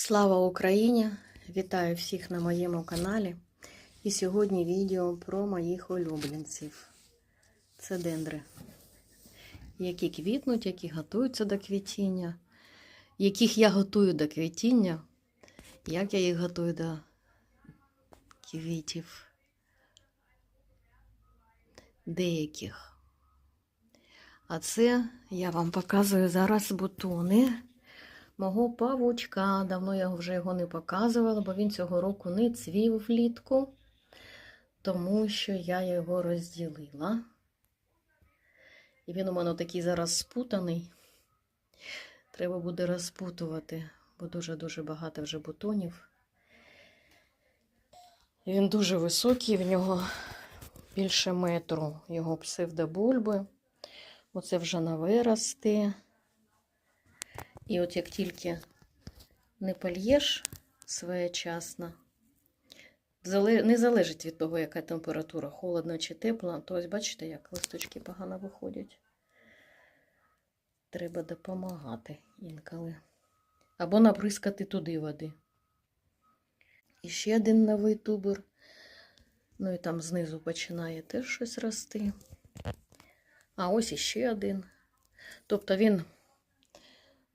Слава Україні! Вітаю всіх на моєму каналі. І сьогодні відео про моїх улюбленців. Це дендри, які квітнуть, які готуються до квітіння, яких я готую до квітіння, як я їх готую до квітів. Деяких. А це я вам показую зараз бутони мого павучка. Давно я вже його не показувала, бо він цього року не цвів влітку, тому що я його розділила. І він у мене такий зараз спутаний. Треба буде розпутувати, бо дуже-дуже багато вже бутонів. Він дуже високий, в нього більше метру його псевдобульби. Оце вже на вирости. І от як тільки не польєш своєчасно, не залежить від того, яка температура, холодна чи тепла, то ось бачите, як листочки погано виходять. Треба допомагати інколи. Або наприскати туди води. І ще один новий тубер. Ну і там знизу починає теж щось рости. А ось іще один. Тобто він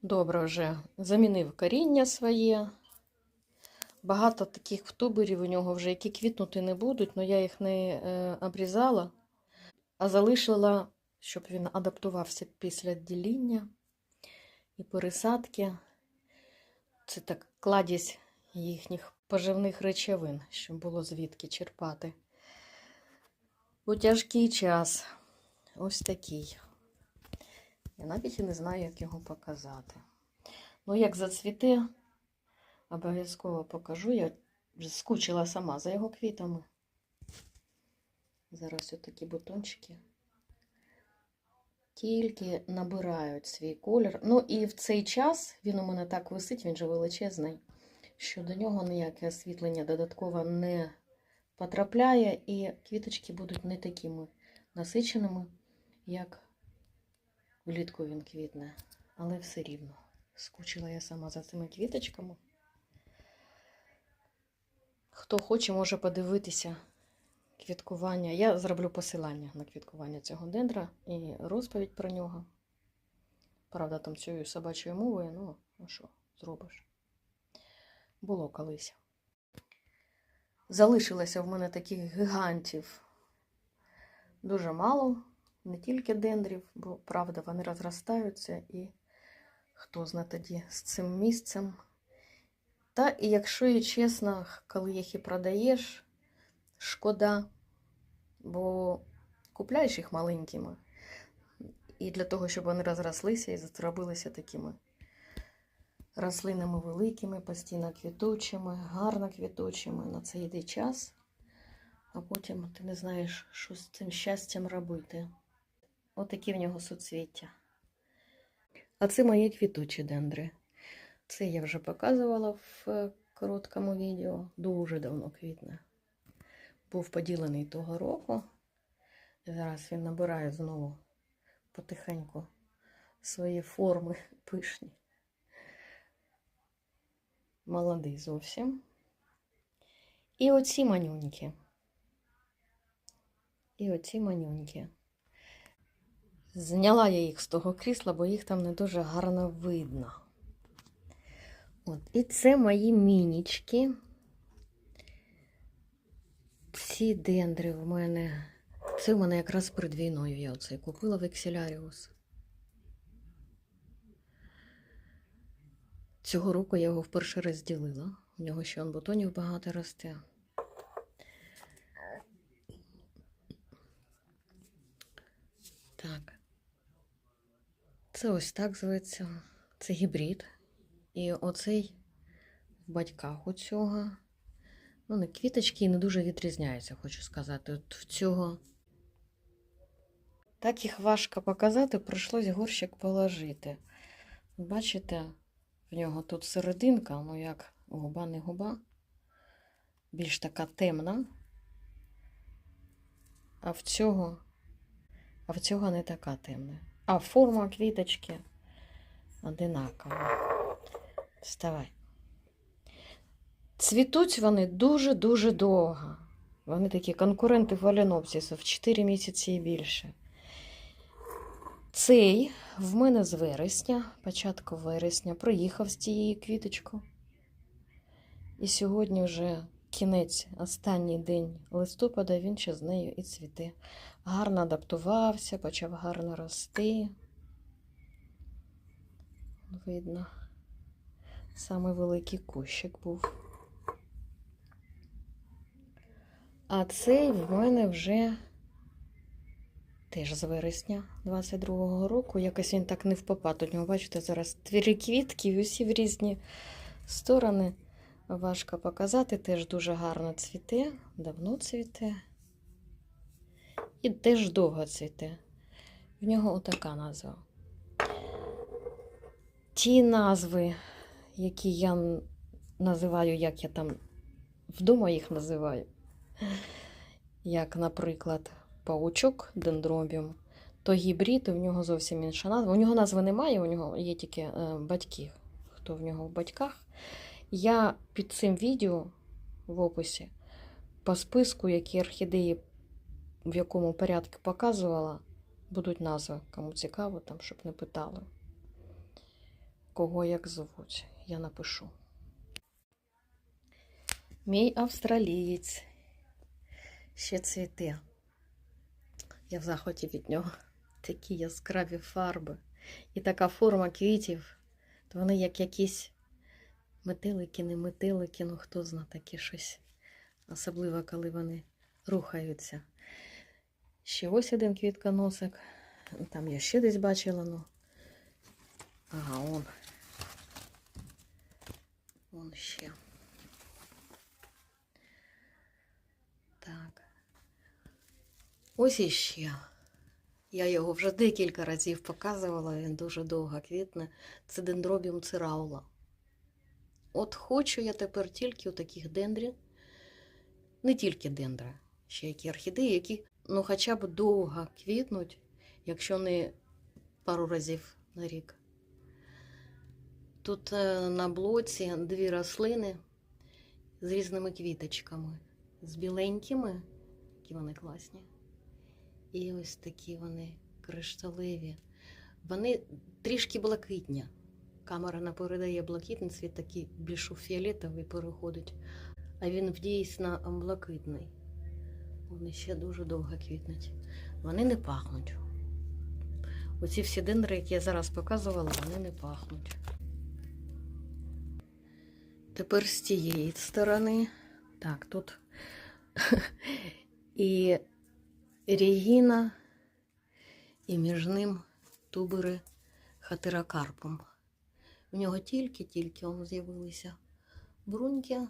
добре вже замінив коріння своє. Багато таких туберів у нього вже, які квітнути не будуть, але я їх не е, обрізала, а залишила, щоб він адаптувався після діління і пересадки. Це так кладість їхніх поживних речовин, щоб було звідки черпати. У тяжкий час. Ось такий. Я навіть і не знаю, як його показати. Ну, як зацвіте, обов'язково покажу. Я вже скучила сама за його квітами. Зараз отакі бутончики. Тільки набирають свій колір. Ну, і в цей час він у мене так висить, він же величезний, що до нього ніяке освітлення додатково не потрапляє, і квіточки будуть не такими насиченими, як влітку він квітне, але все рівно. Скучила я сама за цими квіточками. Хто хоче, може подивитися квіткування. Я зроблю посилання на квіткування цього дендра і розповідь про нього. Правда, там цією собачою мовою, ну, ну що, зробиш? Було колись. Залишилося в мене таких гігантів дуже мало не тільки дендрів, бо правда, вони розростаються і хто знає тоді з цим місцем. Та і якщо і чесно, коли їх і продаєш, шкода, бо купляєш їх маленькими. І для того, щоб вони розрослися і зробилися такими рослинами великими, постійно квітучими, гарно квітучими. На це йде час, а потім ти не знаєш, що з цим щастям робити. Отакі в нього суцвіття. А це мої квітучі дендри. Це я вже показувала в е, короткому відео. Дуже давно квітне. Був поділений того року. Зараз він набирає знову потихеньку свої форми пишні. Молодий зовсім. І оці манюньки. І оці манюньки. Зняла я їх з того крісла, бо їх там не дуже гарно видно. От. І це мої мінічки. Ці дендри в мене. Це в мене якраз перед війною я оцей купила в Ексіляріус. Цього року я його вперше розділила. У нього ще он бутонів багато росте. Так. Це ось так зветься. Це гібрид. І оцей в батьках у цього. Вони квіточки не дуже відрізняються, хочу сказати. От в цього. Так їх важко показати, прийшлось горщик положити. Бачите, в нього тут серединка, ну як губа не губа, більш така темна. А в цього, а в цього не така темна. А форма квіточки одинакова. Вставай. Цвітуть вони дуже-дуже довго. Вони такі конкуренти валенопсисів 4 місяці і більше. Цей в мене з вересня, початку вересня, приїхав з цією квіточкою. І сьогодні вже кінець, останній день листопада, він ще з нею і цвіте. Гарно адаптувався, почав гарно рости. Видно, саме великий кущик був. А цей в мене вже теж з вересня 22-го року. Якось він так не впопад. У нього, бачите, зараз дві квітки усі в різні сторони. Важко показати, теж дуже гарно цвіте, давно цвіте. І теж довго цвіте. В нього отака назва. Ті назви, які я називаю, як я там вдома їх називаю, як, наприклад, паучок дендробіум, то гібрид, і в нього зовсім інша назва. У нього назви немає, у нього є тільки е, батьки, хто в нього в батьках. Я під цим відео в описі по списку, які орхідеї в якому порядку показувала, будуть назви. Кому цікаво, там, щоб не питали, кого як звуть. Я напишу. Мій австралієць ще цвіте. Я в захваті від нього. Такі яскраві фарби. І така форма квітів. То вони як якісь метелики, не метелики, ну хто зна таке щось. Особливо, коли вони рухаються. Ще ось один квітконосик. Там я ще десь бачила, ну. Ага, он. Он ще. Так. Ось іще. Я його вже декілька разів показувала, він дуже довго квітне. Це дендробіум цираула. От хочу я тепер тільки у таких дендрів, не тільки дендри, ще які орхідеї, які ну, хоча б довго квітнуть, якщо не пару разів на рік. Тут е, на блоці дві рослини з різними квіточками, з біленькими, які вони класні. І ось такі вони кришталеві. Вони трішки блакитні. Камера не передає блакитний цвіт, такий більш у фіолетовий переходить, а він дійсно блакитний. Вони ще дуже довго квітнуть. Вони не пахнуть. Оці всі дендри, які я зараз показувала, вони не пахнуть. Тепер з тієї сторони. Так, тут і Регіна, і між ним тубери хатирокарпум. У нього тільки-тільки з'явилися бруньки.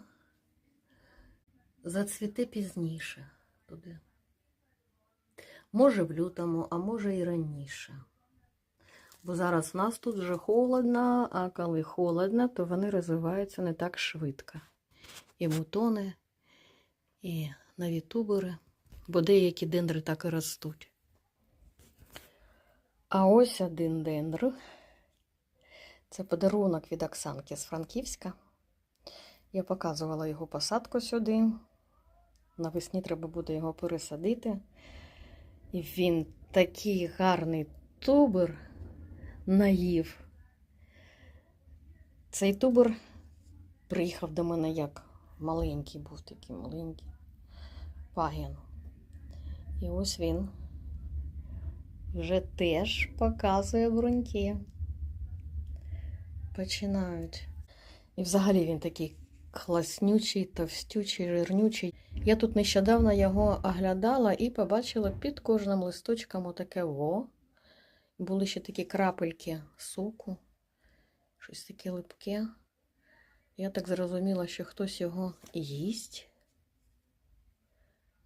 Зацвіте пізніше туди. Може в лютому, а може і раніше. Бо зараз в нас тут вже холодно, а коли холодно, то вони розвиваються не так швидко. І бутони, і нові тубери, бо деякі дендри так і ростуть. А ось один дендр. Це подарунок від Оксанки з Франківська. Я показувала його посадку сюди. Навесні треба буде його пересадити. І він такий гарний тубер наїв. Цей тубер приїхав до мене як маленький, був такий маленький пагін. І ось він вже теж показує бруньки. Починають. І взагалі він такий класнючий, товстючий, жирнючий. Я тут нещодавно його оглядала і побачила під кожним листочком отаке во. Були ще такі крапельки соку, щось таке липке. Я так зрозуміла, що хтось його їсть.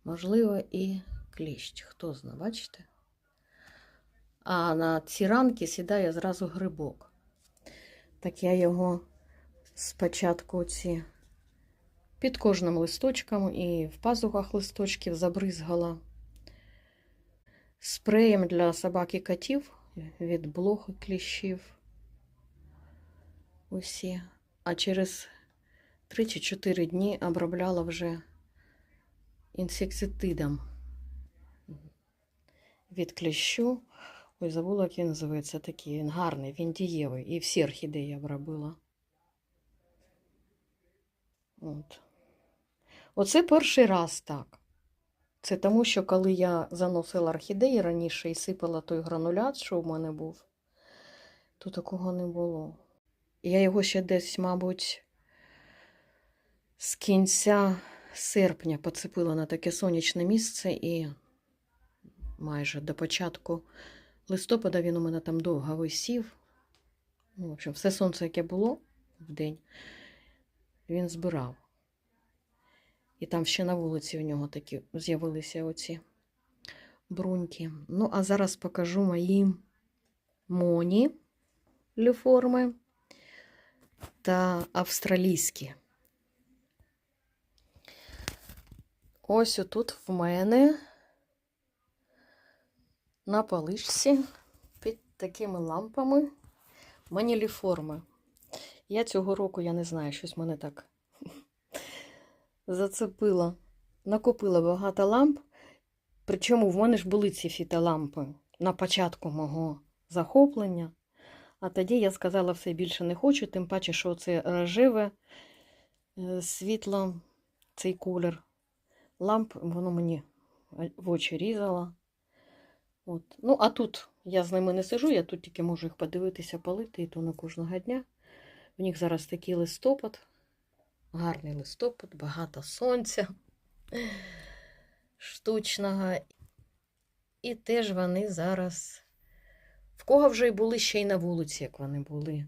Можливо, і кліщ. Хто зна, бачите? А на ці ранки сідає зразу грибок. Так я його спочатку ці під кожним листочком і в пазухах листочків забризгала спреєм для собак і котів від блох і кліщів. Усі. А через 3 чи 4 дні обробляла вже інсектицидом від кліщу. Ой, забула, як він називається такий. Він гарний, він дієвий. І всі орхідеї обробила. От. Оце перший раз так. Це тому, що коли я заносила орхідеї раніше і сипала той гранулят, що в мене був, то такого не було. Я його ще десь, мабуть, з кінця серпня поцепила на таке сонячне місце і майже до початку листопада він у мене там довго висів. Ну, в общем, все сонце, яке було в день, він збирав. І там ще на вулиці у нього такі з'явилися оці бруньки. Ну, а зараз покажу мої моні люформи та австралійські. Ось отут в мене на паличці під такими лампами маніліформи. Я цього року, я не знаю, щось мене так зацепила. Накупила багато ламп. Причому в мене ж були ці фітолампи на початку мого захоплення. А тоді я сказала, все більше не хочу, тим паче, що це рожеве е, світло, цей колір ламп, воно мені в очі різало. От. Ну, а тут я з ними не сижу, я тут тільки можу їх подивитися, палити, і то не кожного дня. В них зараз такий листопад, гарний листопад, багато сонця штучного. І теж вони зараз. В кого вже й були ще й на вулиці, як вони були.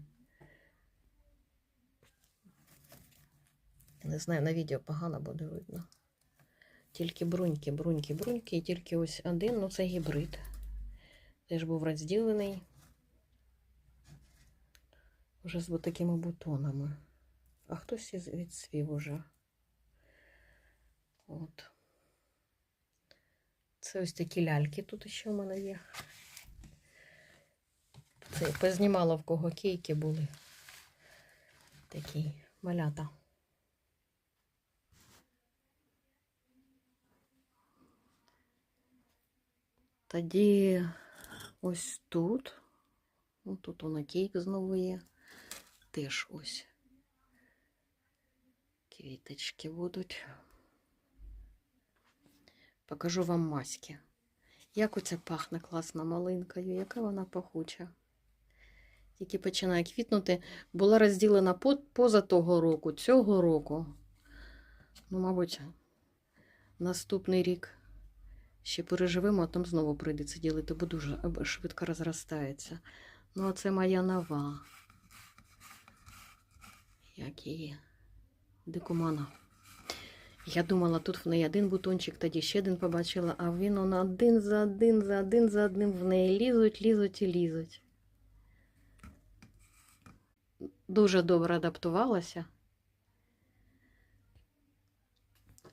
Не знаю, на відео погано буде видно. Тільки бруньки, бруньки, бруньки, і тільки ось один, ну це гібрид. Теж був розділений. Вже з такими бутонами. А хтось із відсвів уже. От. Це ось такі ляльки тут ще в мене є. Це познімала в кого кейки були. Такі малята. Тоді ось тут. Ну, тут воно кейк знову є. Теж ось квіточки будуть. Покажу вам маськи. Як оце пахне класно малинкою, яка вона пахуча. Тільки починає квітнути. Була розділена поза того року, цього року. Ну, мабуть, наступний рік ще переживемо, а там знову прийдеться ділити, бо дуже е, швидко розростається. Ну, а це моя нова. Як її? Дикумана. Я думала, тут в неї один бутончик, тоді ще один побачила, а він он один за один, за один за одним в неї лізуть, лізуть і лізуть. Дуже добре адаптувалася.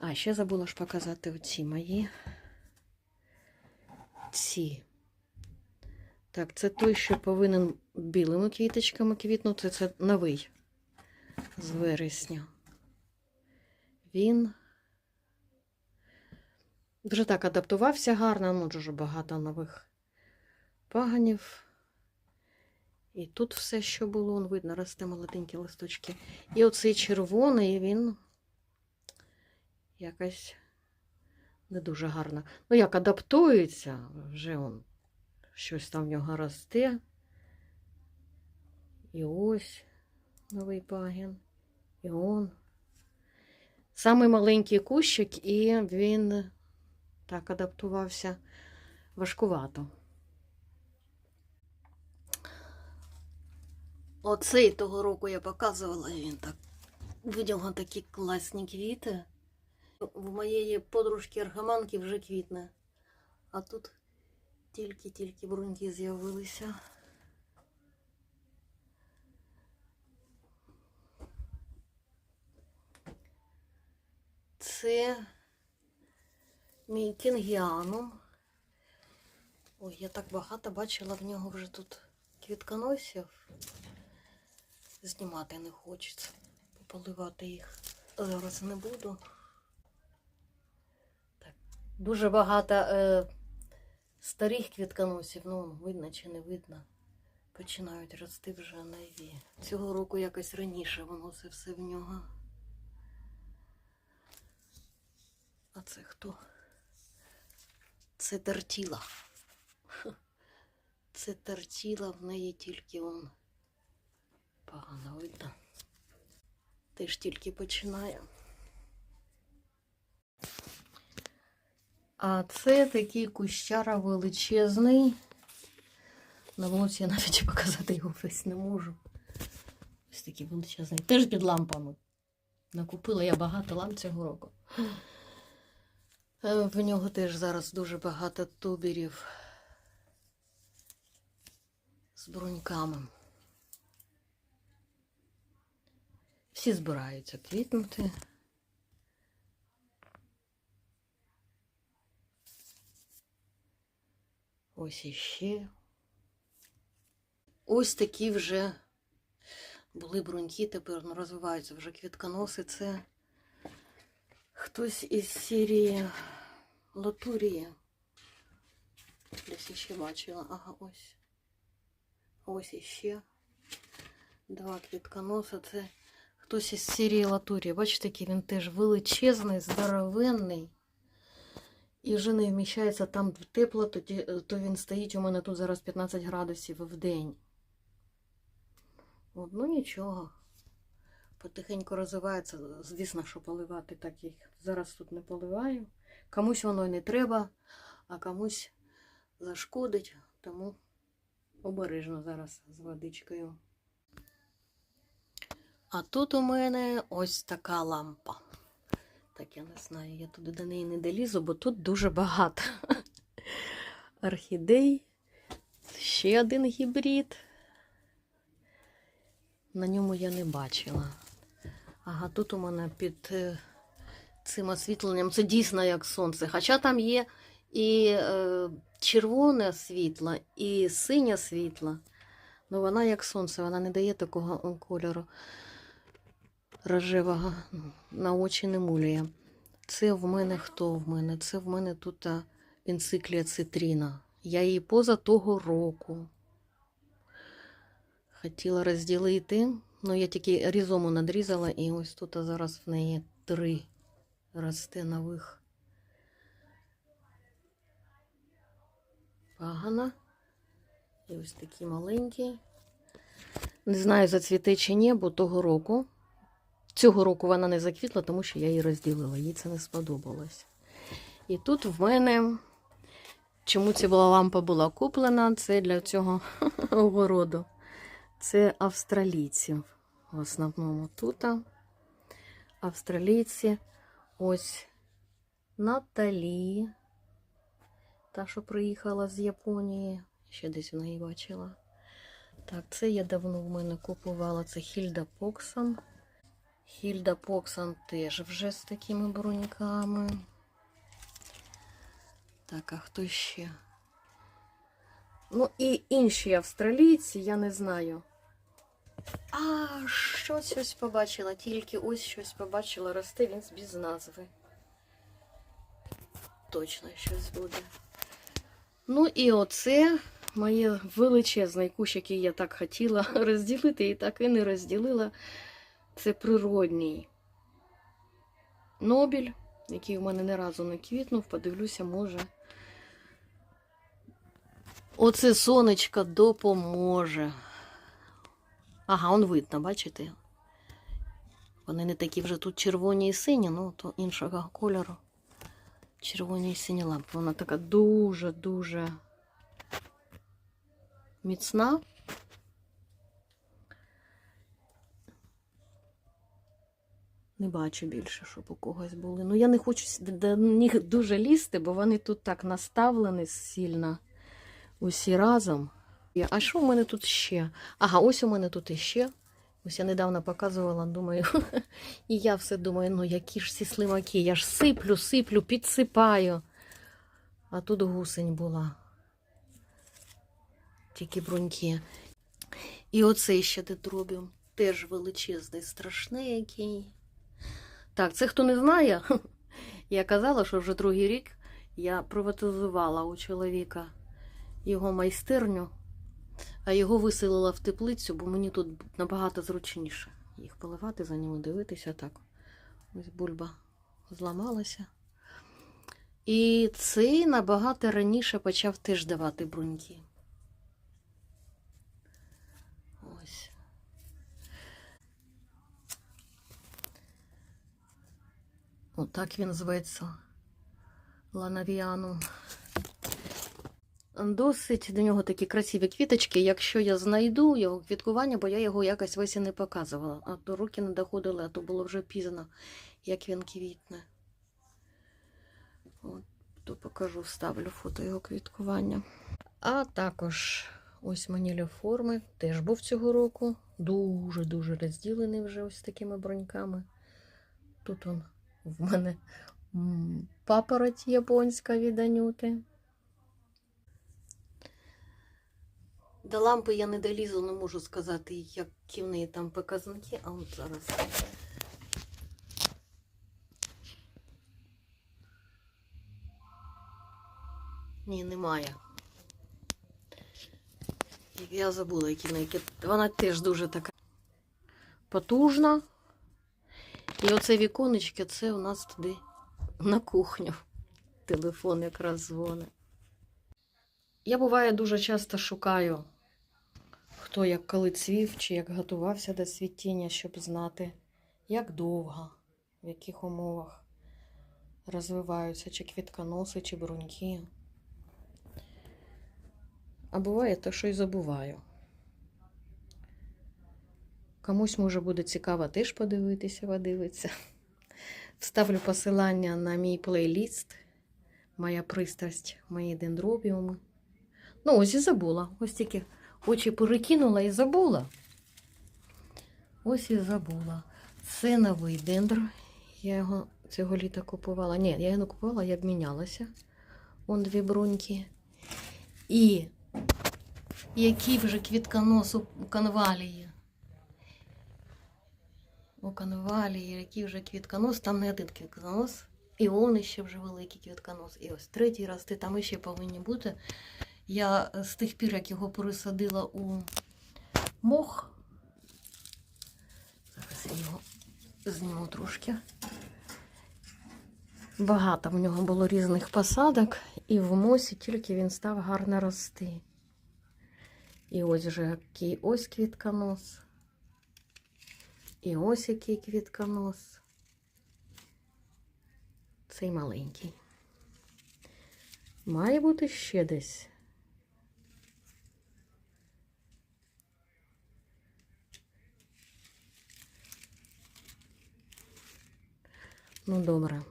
А, ще забула ж показати оці мої. Ці. Так, це той, що повинен білими квіточками квітнути. Це новий з вересня. Він вже так адаптувався гарно, ну дуже багато нових паганів. І тут все, що було, он видно, росте молоденькі листочки. І оцей червоний, він якось не дуже гарно. Ну, як адаптується, вже он щось там в нього росте. І ось новий пагін. І он. Самий маленький кущик, і він так адаптувався важкувато. Оцей того року я показувала, він так. В нього такі класні квіти. В моєї подружки аргаманки вже квітне. А тут тільки-тільки бруньки з'явилися. Це мій кінгіанум. Ой, я так багато бачила в нього вже тут квітконосів. Знімати не хочеться. поливати їх зараз не буду. Так. Дуже багато е, старих квітконосів, ну видно чи не видно. Починають рости вже нові. Цього року якось раніше воно це все в нього. А це хто? Це тертіла. Це тертіла, в неї тільки он погано видно. Теж тільки починає. А це такий кущара величезний. На вулиці я навіть показати його весь не можу. Ось такий величезний. Теж під лампами. Накупила я багато ламп цього року. Е, В нього теж зараз дуже багато туберів з бруньками. Всі збираються квітнути. Ось іще. Ось такі вже були бруньки, тепер ну, розвиваються вже квітконоси. Це хтось із серії Латурії. Десь іще бачила. Ага, ось. Ось іще. Два квітконоса. Це хтось із серії Латурії. Бачите, який він теж величезний, здоровенний. І вже не вміщається там тепло, тоді, то він стоїть у мене тут зараз 15 градусів в день. От, ну нічого. Потихеньку розвивається. Звісно, що поливати так їх. Зараз тут не поливаю. Комусь воно й не треба, а комусь зашкодить, тому обережно зараз з водичкою. А тут у мене ось така лампа. Так, я не знаю, я туди до неї не долізу, бо тут дуже багато орхідей. Ще один гібрид. На ньому я не бачила. Ага, тут у мене під е, цим освітленням це дійсно як сонце. Хоча там є і е, червоне світло, і синє світло. Ну вона як сонце, вона не дає такого кольору рожевого на очі не муляє. Це в мене хто в мене? Це в мене тут енциклія цитріна. Я її поза того року. Хотіла розділити, ну я тільки різому надрізала, і ось тут а зараз в неї три росте нових. Пагана. І ось такий маленький. Не знаю, зацвіте чи ні, бо того року. Цього року вона не заквітла, тому що я її розділила, їй це не сподобалось. І тут в мене, чому ця була лампа була куплена, це для цього огороду. Це австралійців. В основному тут. Австралійці. Ось Наталі. Та, що приїхала з Японії. Ще десь вона її бачила. Так, це я давно в мене купувала. Це Хільда Поксон. Хільда Поксон теж вже з такими бруньками. Так, а хто ще? Ну, і інші австралійці, я не знаю. А, щось ось побачила, тільки ось щось побачила, росте він без назви. Точно щось буде. Ну і оце моє величезний кущ, який я так хотіла розділити, і так і не розділила. Це природній Нобіль, який у мене не разу не квітнув, подивлюся, може. Оце сонечко допоможе. Ага, он видно, бачите? Вони не такі вже тут червоні і сині, ну то іншого кольору. Червоні і сині лампи. Вона така дуже-дуже міцна. Не бачу більше, щоб у когось були. Ну, я не хочу до них дуже лізти, бо вони тут так наставлені сильно усі разом. Є. А що в мене тут ще? Ага, ось у мене тут іще. Ось я недавно показувала, думаю, і я все думаю, ну які ж ці слимаки, я ж сиплю, сиплю, підсипаю. А тут гусень була. Тільки бруньки. І оце ще дедробіум. теж величезний, страшний який. Так, це хто не знає, я казала, що вже другий рік я приватизувала у чоловіка його майстерню, а його виселила в теплицю, бо мені тут набагато зручніше їх поливати, за ними дивитися. Так, ось бульба зламалася. І цей набагато раніше почав теж давати бруньки. Ось. Отак він зветься. Ланавіану. Досить до нього такі красиві квіточки. Якщо я знайду його квіткування, бо я його якось весь і не показувала. А то руки не доходили, а то було вже пізно, як він квітне. От, то покажу, вставлю фото його квіткування. А також ось маніліформи. Теж був цього року. Дуже-дуже розділений вже ось такими броньками. Тут он в мене папороть японська від Анюти. До лампи я не долізу, не можу сказати, які в неї там показники, а от зараз. Ні, немає. Я забула, які в неї. Вона теж дуже така потужна. І оце віконечко, це у нас туди на кухню. Телефон якраз дзвонить. Я буває дуже часто шукаю, хто як коли цвів, чи як готувався до цвітіння, щоб знати, як довго, в яких умовах розвиваються чи квітконоси, чи бруньки. А буває те, що й забуваю. Комусь може буде цікаво теж подивитися, подивитися. Вставлю посилання на мій плейліст, моя пристрасть, мої дендробіуми. Ну, ось і забула. Ось тільки очі перекинула і забула. Ось і забула. Це новий дендр. Я його цього літа купувала. Ні, я його не купувала, я обмінялася. Вон дві бруньки. І який вже квітконос у конвалії. У конвалії, який вже квітконос, там не один квітконос. І он ще вже великий квітконос. І ось третій рости, там іще повинні бути. Я з тих пір, як його пересадила у мох. Зараз я його зніму трошки. Багато в нього було різних посадок, і в мосі тільки він став гарно рости. І ось вже який ось квітконос. І ось який квітконос. Цей маленький. Має бути ще десь. Ну, добре.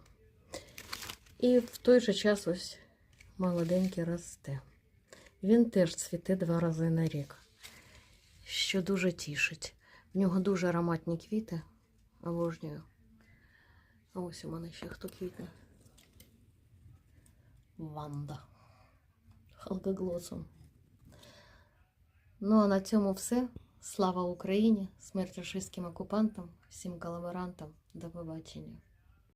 І в той же час ось молоденький росте. Він теж цвіте два рази на рік, що дуже тішить. В нього дуже ароматні квіти. Обожнюю. А ось у мене ще хто квітне. Ванда. Халкоглосом. Ну а на цьому все. Слава Україні! Смерть рашистським окупантам, всім колаборантам. До побачення.